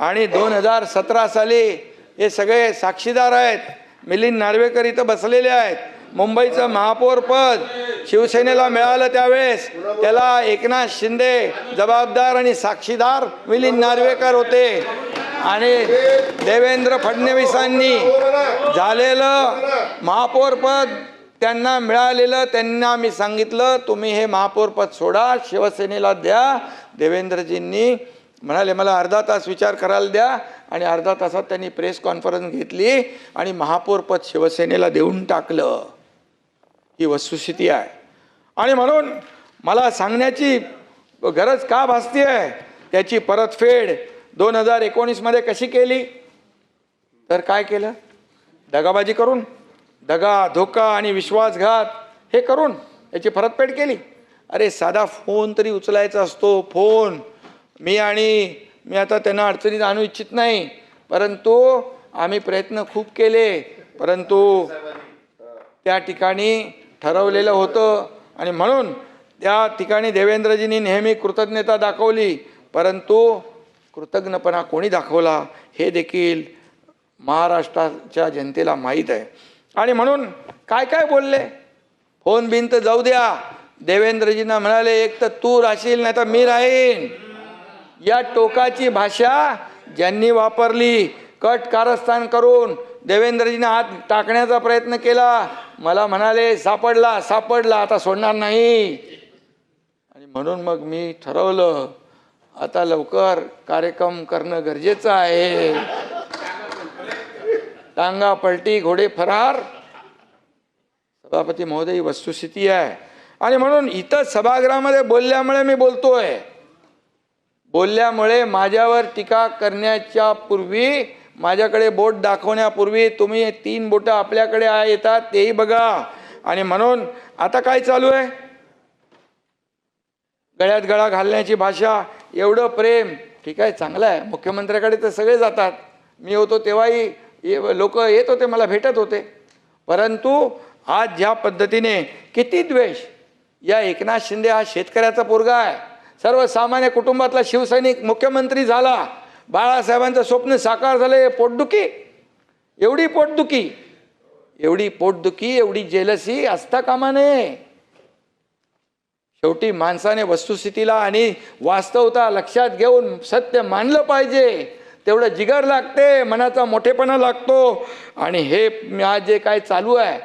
आणि दोन हजार सतरा साली हे सगळे साक्षीदार आहेत. मिलिंद नार्वेकर इथं बसलेले आहेत. मुंबईचं महापौर पद शिवसेनेला मिळालं त्यावेळेस. त्याला एकनाथ शिंदे जबाबदार आणि साक्षीदार मिलिंद नार्वेकर होते. आणि देवेंद्र फडणवीसांनी झालेलं महापौर पद त्यांना मिळालेलं त्यांना मी सांगितलं तुम्ही हे महापौर पद सोडा शिवसेनेला द्या. देवेंद्रजींनी म्हणाले मला अर्धा तास विचार करायला द्या. आणि अर्धा तासात त्यांनी प्रेस कॉन्फरन्स घेतली आणि महापौरपद शिवसेनेला देऊन टाकलं. ही वस्तुस्थिती आहे. आणि म्हणून मला सांगण्याची गरज का भासती आहे त्याची परतफेड दोन हजार एकोणीसमध्ये कशी केली? तर काय केलं? दगाबाजी करून दगा धोका आणि विश्वासघात हे करून याची परतफेड केली. अरे साधा फोन तरी उचलायचा असतो फोन. मी आणि मी आता त्यांना अडचणीत आणू इच्छित नाही. परंतु आम्ही प्रयत्न खूप केले. परंतु त्या ठिकाणी ठरवलेलं होतं. आणि म्हणून त्या ठिकाणी देवेंद्रजींनी नेहमी कृतज्ञता दाखवली. परंतु कृतज्ञपणा कोणी दाखवला हे देखील महाराष्ट्राच्या जनतेला माहीत आहे. आणि म्हणून काय काय बोलले? फोन बिन तर जाऊ द्या. देवेंद्रजींना म्हणाले एक तर तू राहशील नाही तर मी राहीन. या टोकाची भाषा ज्यांनी वापरली कट कारस्थान करून देवेंद्रजीने हात टाकण्याचा प्रयत्न केला मला म्हणाले सापडला सापडला आता सोडणार नाही. आणि म्हणून मग मी ठरवलं आता लवकर कार्यक्रम करणं गरजेचं आहे. टांगा पलटी घोडे फरार. सभापती महोदय ही वस्तुस्थिती आहे. आणि म्हणून इथं सभागृहामध्ये बोलल्यामुळे मी बोलतोय. बोलल्यामुळे माझ्यावर टीका करण्याच्या पूर्वी माझ्याकडे बोट दाखवण्यापूर्वी तुम्ही तीन बोटं आपल्याकडे येतात तेही बघा. आणि म्हणून आता काय चालू आहे? गळ्यात गळा घालण्याची भाषा एवढं प्रेम. ठीक आहे चांगलं आहे. मुख्यमंत्र्याकडे तर सगळे जातात. मी होतो तेव्हाही लोक येत होते मला भेटत होते. परंतु आज ज्या पद्धतीने किती द्वेष? या एकनाथ शिंदे हा शेतकऱ्याचा पोरगा आहे. सर्वसामान्य कुटुंबातला शिवसैनिक मुख्यमंत्री झाला. बाळासाहेबांचं स्वप्न साकार झाले पोटदुखी. एवढी पोटदुखी. एवढी पोटदुखी एवढी जेलसी असता कामा नये शेवटी माणसाने वस्तुस्थितीला आणि वास्तवता लक्षात घेऊन सत्य मानलं पाहिजे. तेवढं जिगर लागते मनाचा मोठेपणा लागतो. आणि हे आज जे काय चालू आहे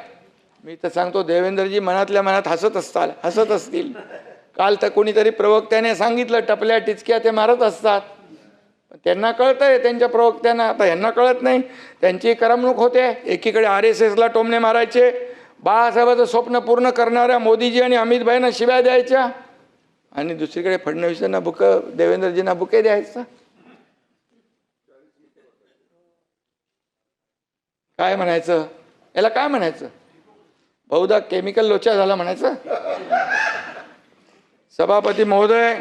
मी तर सांगतो देवेंद्रजी मनातल्या मनात हसत असताल हसत असतील. काल तर कोणीतरी प्रवक्त्याने सांगितलं टपल्या टिचक्या ते मारत असतात. त्यांना त्यांना कळतंय त्यांच्या प्रवक्त्यांना. आता ह्यांना कळत नाही. त्यांची करमणूक होते. एकीकडे आर एस एसला टोमणे मारायचे. बाळासाहेबाचं स्वप्न पूर्ण करणाऱ्या मोदीजी आणि अमितभाईंना शिव्या द्यायच्या. आणि दुसरीकडे फडणवीसांना बुक देवेंद्रजींना बुके द्यायचं. काय म्हणायचं? याला काय म्हणायचं? बहुधा केमिकल लोचा झाला म्हणायचं? सभापती महोदय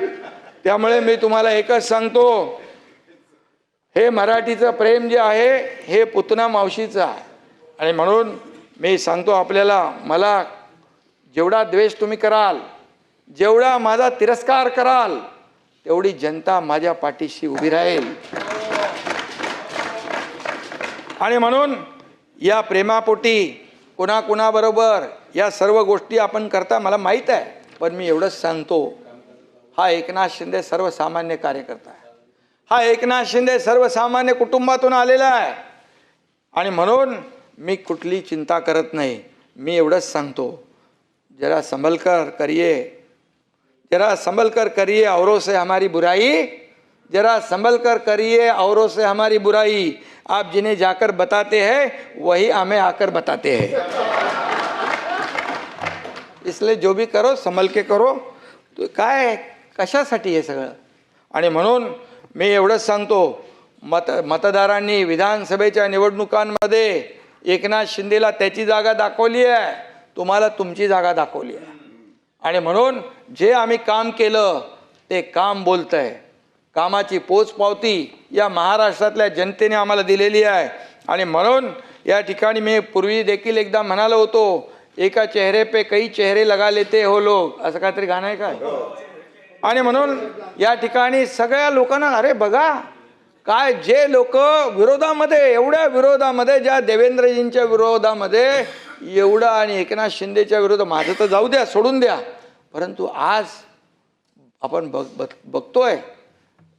त्यामुळे मी तुम्हाला एकच सांगतो. हे मराठीचं प्रेम जे आहे हे पुतना मावशीचं आहे. आणि म्हणून मी सांगतो आपल्याला मला जेवढा द्वेष तुम्ही कराल जेवढा माझा तिरस्कार कराल तेवढी जनता माझ्या पाठीशी उभी राहील. आणि म्हणून या प्रेमापोटी कुणाकुणाबरोबर या सर्व गोष्टी आपण करता मला माहीत आहे. पण मी एवढंच सांगतो हा एकनाथ शिंदे सर्वसामान्य कार्यकर्ता आहे. हा एकनाथ शिंदे सर्वसामान्य कुटुंबातून आलेला आहे. आणि म्हणून मी कुठली चिंता करत नाही. मी एवढंच सांगतो जरा संभलकर करिये. जरा संभलकर करिये औरों से हमारी बुराई. जरा संभल कर करिए औरों से हमारी बुराई. आप जिन्हें जाकर बताते हैं वही हमें आकर बताते हैं। इसलिए जो भी करो संभल के करो। तो काय कशासाठी हे सगळं? आणि म्हणून मी एवढंच सांगतो मत मतदारांनी विधानसभेच्या निवडणुकांमध्ये एकनाथ शिंदेला त्याची जागा दाखवली आहे तुम्हाला तुमची जागा दाखवली आहे. आणि म्हणून जे आम्ही काम केलं ते काम बोलतं आहे कामाची पोचपावती या महाराष्ट्रातल्या जनतेने आम्हाला दिलेली आहे. आणि म्हणून या ठिकाणी मी पूर्वी देखील एकदा म्हणालो होतो एका चेहरे पे कई चेहरे लगा लेते हो लोग. असं काहीतरी गाणं आहे काय आणि म्हणून या ठिकाणी सगळ्या लोकांना अरे बघा काय जे लोक विरोधामध्ये एवढ्या विरोधामध्ये ज्या देवेंद्रजींच्या विरोधामध्ये एवढा आणि एकनाथ शिंदेच्या विरोध माझं तर जाऊ द्या सोडून द्या. परंतु आज आपण बघ बघ बघतोय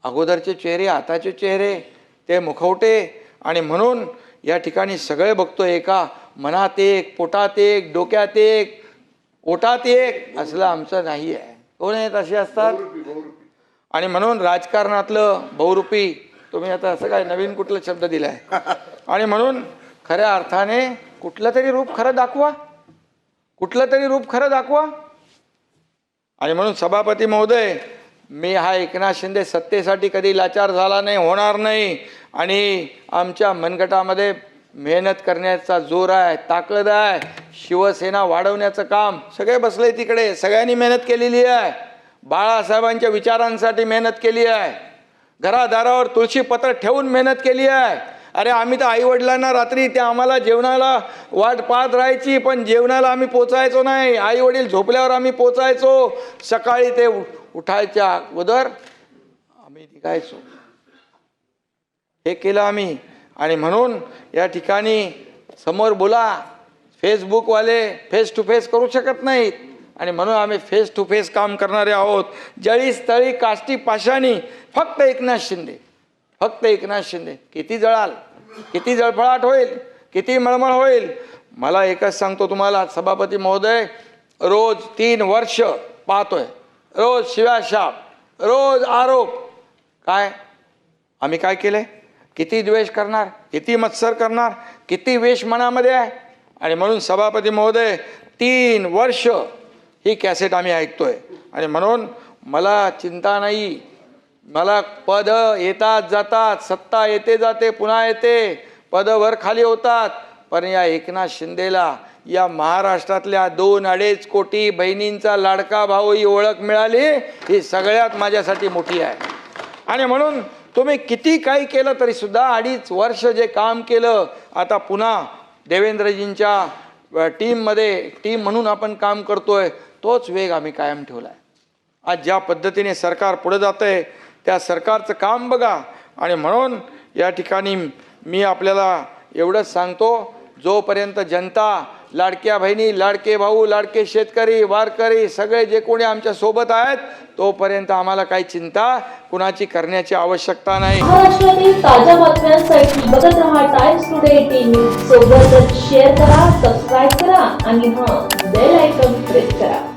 अगोदरचे चेहरे आताचे चेहरे ते मुखवटे आणि म्हणून या ठिकाणी सगळे बघतोय एका मनात एक पोटात एक डोक्यात एक ओटात एक असलं आमचं नाही आहे. कोण आहेत असे असतात? आणि म्हणून राजकारणातलं बहुरूपी तुम्ही आता असं काय नवीन कुठला शब्द दिलाय? आणि म्हणून खऱ्या अर्थाने कुठलं तरी रूप खरं दाखवा. कुठलं तरी रूप खरं दाखवा. आणि म्हणून सभापती महोदय मी हा एकनाथ शिंदे सत्तेसाठी कधी लाचार झाला नाही होणार नाही. आणि आमच्या मनगटामध्ये मेहनत करण्याचा जोर आहे ताकद आहे शिवसेना वाढवण्याचं काम. सगळे बसले तिकडे सगळ्यांनी मेहनत केलेली आहे. बाळासाहेबांच्या विचारांसाठी मेहनत केली आहे. घरादारावर तुळशी पत्र ठेवून मेहनत केली आहे. अरे आम्ही तर आईवडिलांना रात्री ते आम्हाला जेवणाला वाट पाहत राहायची पण जेवणाला आम्ही पोचायचो नाही. आई वडील झोपल्यावर आम्ही पोचायचो. सकाळी ते उठायच्या अगोदर आम्ही निघायचो. हे केलं आम्ही. आणि म्हणून या ठिकाणी समोर बोला फेसबुकवाले फेस टू फेस करू शकत नाहीत. आणि म्हणून आम्ही फेस टू फेस काम करणारे आहोत. जळी स्थळी काष्टी पाशाणी फक्त एकनाथ शिंदे. फक्त एकनाथ शिंदे. किती जळाल? किती जळफळाट होईल? किती मळमळ होईल? मला एकच सांगतो तुम्हाला सभापती महोदय रोज तीन वर्ष पाहतोय. रोज शिव्याशाप रोज आरोप. काय? आम्ही काय केलंय? किती द्वेष करणार किती मत्सर करणार किती वेश मनामध्ये आहे? आणि म्हणून सभापती महोदय तीन वर्ष ही कॅसेट आम्ही ऐकतोय. आणि म्हणून मला चिंता नाही. मला पद येतात जातात सत्ता येते जाते पुन्हा येते. पद वर खाली होतात. पण या एकनाथ शिंदेला या महाराष्ट्रातल्या दोन अडीच कोटी बहिणींचा लाडका भाऊ ही ओळख मिळाली ही सगळ्यात माझ्यासाठी मोठी आहे. आणि म्हणून तुम्ही किती काही केलं तरी सुद्धा अडीच वर्ष जे काम केलं आता पुन्हा देवेंद्रजींच्या टीममध्ये टीम म्हणून आपण काम करतोय तोच वेग आम्ही कायम ठेवला आहे आज ज्या पद्धतीने सरकार पुढे जात आहे त्या सरकारचं काम बघा. आणि म्हणून या ठिकाणी मी आपल्याला एवढंच सांगतो जोपर्यंत जनता लाडक्या बहिणी लाडके भाऊ लाडके शेतकरी वारकरी सगळे जे कोणी आमच्यासोबत आहेत तोपर्यंत आम्हाला काही चिंता कुणाची करण्याची आवश्यकता नाही. महाराष्ट्रातील ताज्या बातम्यांसाठी बघत टाइम्स टुडे सोबतच शेअर करा सबस्क्राईब करा आणि हां बेल आयकॉन प्रेस करा.